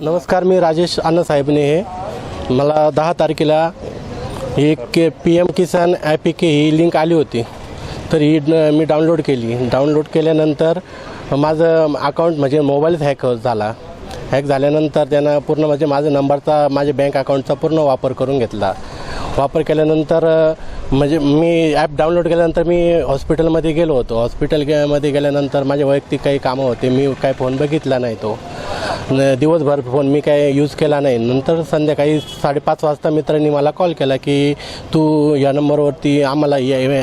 नमस्कार मी राजेश अण्णासाहेबने हे. मला दहा तारखेला एक K P M Kisan app के ही लिंक आली होती. तर ही मी डाउनलोड केली. डाउनलोड केल्यानंतर माझं अकाउंट म्हणजे मोबाईलच हॅक झाला. हॅक झाल्यानंतर त्यानं पूर्ण म्हणजे माझा नंबरचा माझ्या बँक अकाउंटचा पूर्ण वापर करून घेतला. वापर केल्यानंतर म्हणजे मी ॲप डाउनलोड केल्यानंतर मी हॉस्पिटलमध्ये गेलो होतो. हॉस्पिटल गे- मध्ये गेल्यानंतर माझे वैयक्तिक काही कामं होते. मी काय फोन बघितला नाही तो. दिवसभर फोन मी काय यूज केला नाही. नंतर संध्याकाळी साडेपाच वाजता मित्रांनी मला कॉल केला की तू या नंबरवरती आम्हाला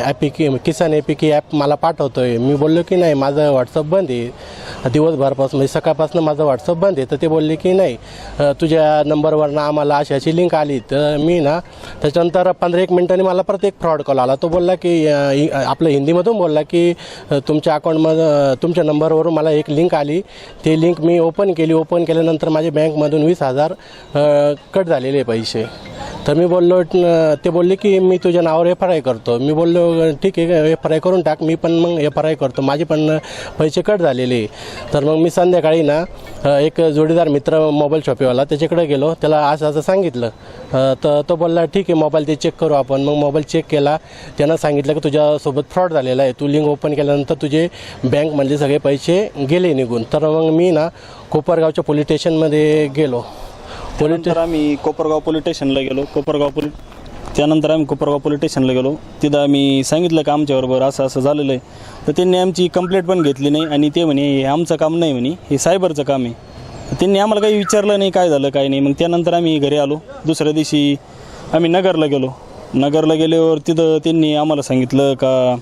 ॲपी की किसान ॲपी की ॲप मला पाठवतोय. मी बोललो की नाही माझं व्हॉट्सअप बंद आहे. दिवसभरपासून म्हणजे सकाळपासून माझं व्हॉट्सअप बंद आहे. तर ते बोलले की नाही तुझ्या नंबरवरनं आम्हाला अशी अशी लिंक आली. तर मी ना त्याच्यानंतर पंधरा एक मिनिटांनी मला परत एक फ्रॉड कॉल आला. तो बोलला की आपलं हिंदीमधून बोलला की तुमच्या अकाउंटमध्ये तुमच्या नंबरवरून मला एक लिंक आली. ती लिंक मी ओपन केली ओपन ओपन केल्यानंतर माझ्या बँकमधून वीस हजार कट झालेले पैसे. तर मी बोललो ते बोलले की मी तुझ्या नावावर एफ आर आय करतो. मी बोललो ठीक आहे एफ आर आय करून टाक मी पण मग एफ आर आय करतो. माझे पण पैसे कट झालेले. तर मग मी संध्याकाळी ना एक जोडीदार मित्र मोबाईल शॉपीवाला त्याच्याकडे गेलो. त्याला असं असं सांगितलं. तर तो बोलला ठीक आहे मोबाईल ते चेक करू आपण. मग मोबाईल चेक केला. त्यानं सांगितलं की तुझ्यासोबत फ्रॉड झालेला आहे. तू लिंक ओपन केल्यानंतर तुझे बँकमधले सगळे पैसे गेले निघून. तर मग मी ना कोपरगावच्या पोलीस स्टेशनमध्ये गेलो. पोलीस त्यानंतर आम्ही कोपरगाव पोलीस स्टेशनला गेलो. कोपरगाव पोलीस त्यानंतर आम्ही कोपरगाव पोलीस स्टेशनला गेलो. तिथं आम्ही सांगितलं का आमच्याबरोबर असं असं झालेलं आहे. तर त्यांनी आमची कंप्लेंट पण घेतली नाही आणि ते म्हणे हे आमचं काम नाही म्हणे हे सायबरचं काम आहे. तर त्यांनी आम्हाला काही विचारलं नाही काय झालं काय नाही. मग त्यानंतर आम्ही घरी आलो. दुसऱ्या दिवशी आम्ही नगरला गेलो. नगरला गेल्यावर तिथं त्यांनी आम्हाला सांगितलं का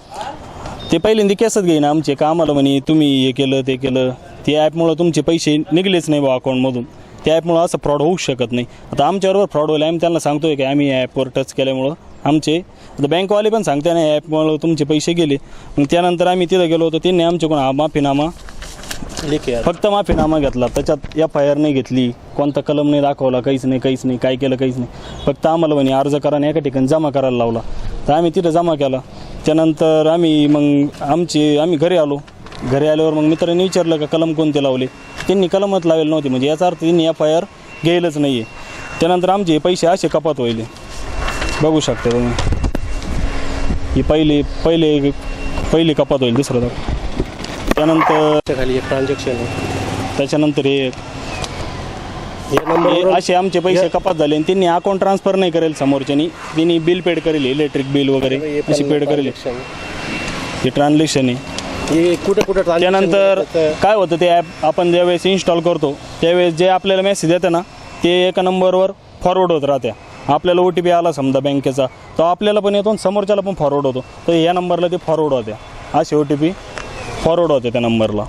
ते पहिल्यांदा केसच घेईन आमचे का आम्हाला म्हणे तुम्ही हे केलं ते केलं. ते ॲपमुळं तुमचे पैसे निघलेच नाही बा अकाउंटमधून त्या ॲपमुळं असं फ्रॉड होऊच शकत नाही. आता आमच्याबरोबर फ्रॉड होईल आम्ही त्यांना सांगतोय की आम्ही ॲपवर टच केल्यामुळं आमचे आता बँकवाले पण सांगते ना ॲपमुळं तुमचे पैसे गेले. मग त्यानंतर आम्ही तिथं गेलो होतो त्यांनी आमच्याकडून हा माफीनामा फक्त माफीनामा घेतला. त्याच्यात एफ आय आर नाही घेतली कोणता कलम नाही दाखवला काहीच नाही काहीच नाही काय केलं काहीच नाही. फक्त आम्हाला म्हणे अर्ज करा आणि एका ठिकाणी जमा करायला लावला. तर आम्ही तिथं जमा केला. त्यानंतर आम्ही मग आमचे आम्ही घरी आलो. घरी आल्यावर मग मित्रांनी विचारलं का कलम कोणते लावले? त्यांनी कलमच लावेल नव्हते. म्हणजे याचा अर्थ त्यांनी एफ आय आर घेईलच नाही आहे त्यानंतर आमचे पैसे असे कपात होईल बघू शकता तुम्ही. ही पहिली पहिले पहिली कपात होईल दुसरं दाखव. त्यानंतर खाली एक ट्रान्झॅक्शन आहे. त्याच्यानंतर हे हे असे आमचे पैसे कपात झाले आणि त्यांनी अकाउंट ट्रान्सफर नाही करेल समोरच्यानी. त्यांनी बिल पेड करेल इलेक्ट्रिक बिल वगैरे अशी पेड करेल. हे ट्रान्झॅक्शन आहे. हे कुठे कुठे transaction त्यानंतर काय होतं ते ॲप आपण ज्यावेळेस इन्स्टॉल करतो त्यावेळेस जे आपल्याला मेसेज येतं ना ते एका नंबरवर फॉरवर्ड होत राहत्या आपल्याला ओ टी पी आला समजा बँकेचा तो आपल्याला पण येतो आणि समोरच्याला पण फॉरवर्ड होतो. तर या नंबरला ते फॉरवर्ड होत्या असे ओ टी पी फॉरवर्ड होते त्या नंबरला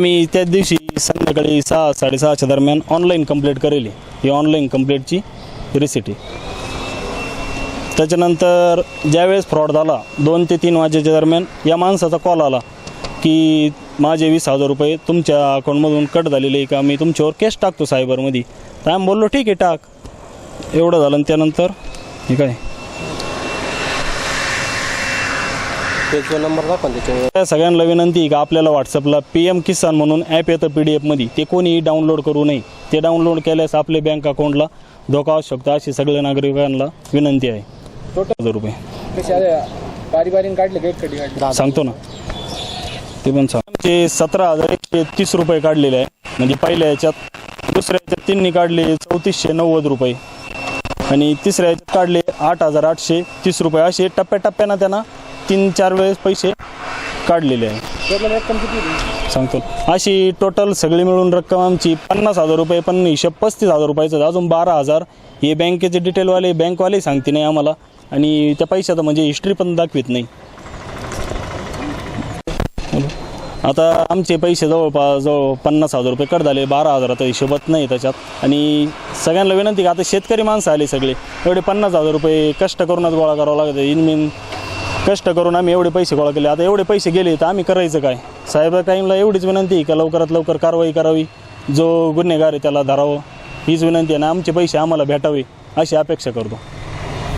मी त्या दिवशी संध्याकाळी सहा साडेसहाच्या दरम्यान ऑनलाईन कंप्लीट करेल. ही ऑनलाईन कंप्लीटची रिसिट त्याच्यानंतर ज्यावेळेस फ्रॉड झाला दोन ते तीन वाजेच्या दरम्यान या माणसाचा कॉल आला की माझे वीस हजार रुपये तुमच्या अकाउंटमधून कट झालेले आहे का? मी तुमच्यावर केस टाकतो सायबरमध्ये तर आम्ही बोललो ठीक आहे टाक. एवढं झालं आणि त्यानंतर हे काय? त्याचा नंबर दाखवा त्याच्यावर. त्या सगळ्यांना विनंती आहे का आपल्याला व्हॉट्सअपला पी एम किसान म्हणून ॲप येतं पी डी एफमध्ये ते कोणीही डाउनलोड करू नये. ते डाउनलोड केल्यास आपले बँक अकाउंटला धोका असू शकतो अशी सगळ्या नागरिकांना विनंती आहे. हजार रुपये. बारी बारीने काढले का एक कधी काढले? सांगतो ना. ते पण सांग. आमचे सतरा हजार एकशे तीस रुपये काढलेले आहे. म्हणजे पहिल्या याच्यात दुसऱ्या याच्यात त्यांनी काढले चौतीसशे नव्वद रुपये. आणि तिसऱ्या याच्यात काढले आठ हजार आठशे तीस रुपये. असे टप्प्याटप्प्यानं त्यांना तीन चार वेळेस पैसे काढलेले आहे. टोटल रक्कम किती होती? सांगतो. अशी टोटल सगळी मिळून रक्कम आमची पन्नास हजार रुपये पण हिशोब पस्तीस हजार रुपयाचं अजून बारा हजार हे बँकेचे डिटेलवाले बँकवाले सांगते नाही आम्हाला. आणि त्या पैशाचं म्हणजे हिस्ट्री पण दाखवित नाही. आता आमचे पैसे जवळपास जवळ पन्नास हजार रुपये कट झाले बारा हजाराचा हिशोबत नाही त्याच्यात. आणि सगळ्यांना विनंती का आता शेतकरी माणसं आले सगळे. एवढे पन्नास हजार रुपये कष्ट करूनच गोळा करावं लागतं. इनमिन कष्ट करून आम्ही एवढे पैसे गोळा केले. आता एवढे पैसे गेले तर आम्ही करायचं काय? साहेब टाईमला एवढीच विनंती आहे का लवकरात लवकर कारवाई करावी. जो गुन्हेगार आहे त्याला धरावं. हीच विनंती आहे आणि आमचे पैसे आम्हाला भेटावे अशी अपेक्षा करतो.